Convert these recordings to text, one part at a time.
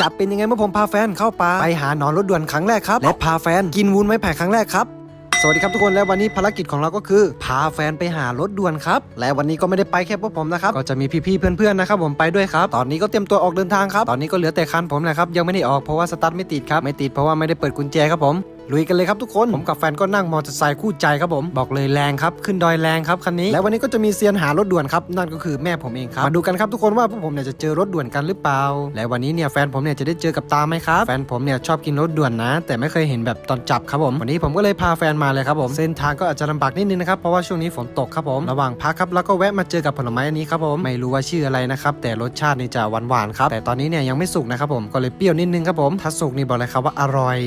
จะเป็นยังไงเมื่อผมพาแฟนเข้าป่าไปหาหนอนรถด่วนครั้งแรกครับและพาแฟนกินวุ้นไม้แผ่ครั้งแรกครับสวัสดีครับทุกคนและวันนี้ภารกิจของเราก็คือ พาแฟนไปหารถด่วนครับ และวันนี้ก็ไม่ได้ไปแค่พวกผมนะครับก็จะมีพี่ๆเพื่อนๆนะครับผมไปด้วยครับ ตอนนี้ก็เตรียมตัวออกเดินทางครับ ตอนนี้ก็เหลือแต่คันผมแหละครับยังไม่ได้ออกเพราะว่าสตาร์ทไม่ติดครับไม่ติดเพราะว่าไม่ได้เปิดกุญแจครับผม ลุยกันเลยครับทุกคน ผมกับแฟนก็นั่งมอเตอร์ไซค์คู่ใจครับผมบอกเลยแรงครับขึ้นดอยแรงครับคันนี้ และวันนี้ก็จะมีเซียนหารถด่วนครับนั่นก็คือแม่ผมเองครับมาดูกันครับทุกคนว่าพวกผมเนี่ยจะเจอรถด่วนกันหรือเปล่า และวันนี้เนี่ยแฟนผมเนี่ยจะได้เจอกับตาไหมครับแฟนผมเนี่ยชอบกินรถด่วนนะ แต่ไม่เคยเห็นแบบตอนจับครับผมวันนี้ผมก็เลยพาแฟนมาเลยครับผมเส้นทางก็อาจจะลำบากนิดนึงนะครับเพราะว่าช่วงนี้ฝนตกครับผมระหว่างพักครับแล้วก็แวะมาเจอกับผลไม้อันนี้ครับผมไม่รู้ว่าชื่ออะไรนะครับแต่รสชาตินี่จะหวานๆครับแต่ตอนนี้เนี่ยยังไม่สุกนะครับผมก็เลยเปรี้ยวนิดนึงครับผมถ้าสุกนี่บอกเลยครับว่าอร่อย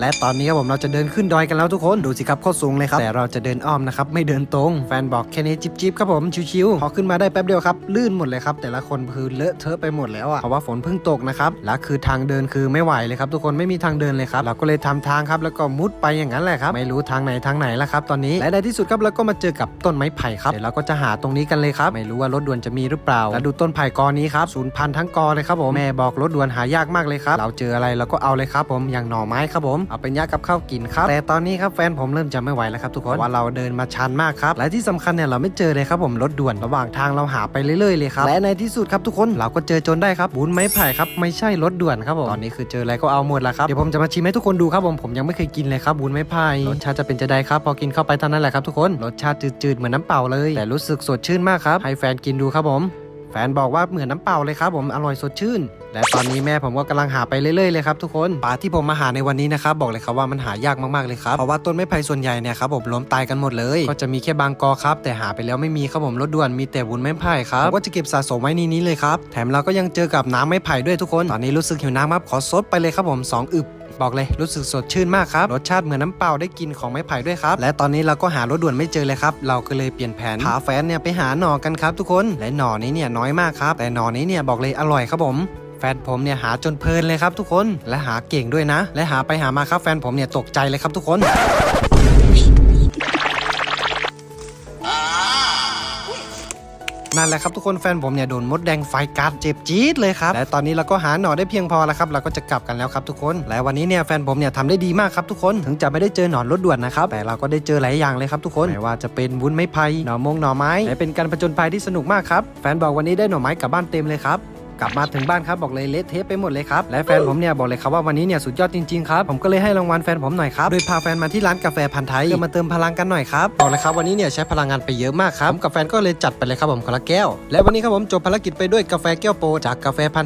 และตอนนี้ครับผมเราจะเดินขึ้นดอยกันแล้วทุกคนดูสิครับโคตรสูงเลยครับแต่เราจะเดินอ้อมนะครับไม่เดินตรง แฟนบอกแค่นี้จิบๆครับผมชิวๆพอขึ้นมาได้แป๊บเดียวครับลื่นหมดเลยครับแต่ละคนคือเลอะเทอะไปหมดแล้วอะเพราะว่าฝนเพิ่งตกนะครับและคือทางเดินคือไม่ไหวเลยครับทุกคนไม่มีทางเดินเลยครับเราก็เลยทำทางครับแล้วก็มุดไปอย่างนั้นแหละครับไม่รู้ทางไหนทางไหนแล้วครับตอนนี้และในที่สุดครับเราก็มาเจอกับต้นไม้ไผ่ครับเดี๋ยวเราก็จะหาตรงนี้กันเลยครับไม่รู้ว่ารถด่วนจะมีหรือเปล่าแล้วดูต้นไผ่กอนี้ครับศูนย์พันทั้งกอเลยครับผมแม่บอกรถด่วนหายากมากเลยครับเราเจออะไรเราก็เอาเลยครับผมอย่างหน่อไม้ครับผมเอาไปยัดกับข้าวกินครับ แต่ตอนนี้ครับแฟนผมเริ่มจะไม่ไหวแล้วครับทุกคนเพราะว่าเราเดินมาชันมากครับ และที่สำคัญเนี่ยเราไม่เจอเลยครับผมรถด่วนระหว่างทางเราหาไปเรื่อยๆเลยครับและในที่สุดครับทุกคนเราก็เจอจนได้ครับบุญไม้ไผ่ครับไม่ใช่รถด่วนครับผมตอนนี้คือเจออะไรก็เอาหมดแล้วครับเดี๋ยวผมจะมาชิมให้ทุกคนดูครับผมผมยังไม่เคยกินเลยครับบุญไม้ไผ่รสชาติจะเป็นจะได้ครับพอกินเข้าไปเท่านั้นแหละครับทุกคนรสชาติจืดๆเหมือนน้ำเปล่าเลย แต่รู้สึกสดชื่นมากครับให้แฟนกินดูครับผม แฟนบอกว่าเหมือนน้ำเปล่าเลยครับผมอร่อยสดชื่น และตอนนี้แม่ผมก็กำลังหาไปเรื่อยๆเลยครับทุกคนปลาที่ผมมาหาในวันนี้นะครับบอกเลยครับว่ามันหายากมากๆเลยครับเพราะว่าต้นไม้ไผ่ส่วนใหญ่เนี่ยครับผมล้มตายกันหมดเลย ก็จะมีแค่บางกอครับแต่หาไปแล้วไม่มีครับผมรถด่วนมีแต่วุ้นไม้ไผ่ครับก็จะเก็บสะสมไว้ในนี้เลยครับแถมเราก็ยังเจอกับน้ำไม้ไผ่ด้วยทุกคน ตอนนี้รู้สึกหิวน้ำครับขอซดไปเลยครับผมสองอึบ บอกเลยรู้สึกสดชื่นมากครับ รสชาติเหมือนน้ำเปล่าได้กินของไม้ไผ่ด้วยครับ และตอนนี้เราก็หารถด่วนไม่เจอเลยครับ เราก็เลยเปลี่ยนแผนพาแฟนเนี่ยไปหาหน่อกันครับทุกคน และหน่อนี้เนี่ยน้อยมากครับ แต่หน่อนี้เนี่ยบอกเลยอร่อยครับผมแฟนผมเนี่ยหาจนเพลินเลยครับทุกคน และหาเก่งด้วยนะ และหาไปหามาครับแฟนผมเนี่ยตกใจเลยครับทุกคน นั่นแหละครับทุกคนแฟนผมเนี่ยโดนมดแดงไฟกัดเจ็บจี๊ดเลยครับและตอนนี้เราก็หาหน่อได้เพียงพอแล้วครับเราก็จะกลับกันแล้วครับทุกคน และวันนี้เนี่ยแฟนผมเนี่ยทำได้ดีมากครับทุกคนถึงจะไม่ได้เจอหนอนรถด่วนนะครับแต่เราก็ได้เจอหลายอย่างเลยครับทุกคนไม่ว่าจะเป็นวุ้นไม้ไผ่หน่อมงหน่อไม้และเป็นการผจญภัยที่สนุกมากครับแฟนบอกวันนี้ได้หน่อไม้กลับบ้านเต็มเลยครับ กลับมาถึงบ้านครับบอกเลยเละเทะไปหมดเลยครับและแฟนผมเนี่ยบอกเลยครับว่าวันนี้เนี่ยสุดยอดจริงๆครับผมก็เลยให้รางวัลแฟนผมหน่อยครับโดยพาแฟนมาที่ร้านกาแฟพันไทยเพื่อมาเติมพลังกันหน่อยครับบอกเลยครับวันนี้เนี่ยใช้พลังงานไปเยอะมากครับผมกับแฟนก็เลยจัดไปเลยครับผมคนละแก้ว และวันนี้ครับผมจบภารกิจไปด้วยกาแฟแก้วโปรจากกาแฟพัน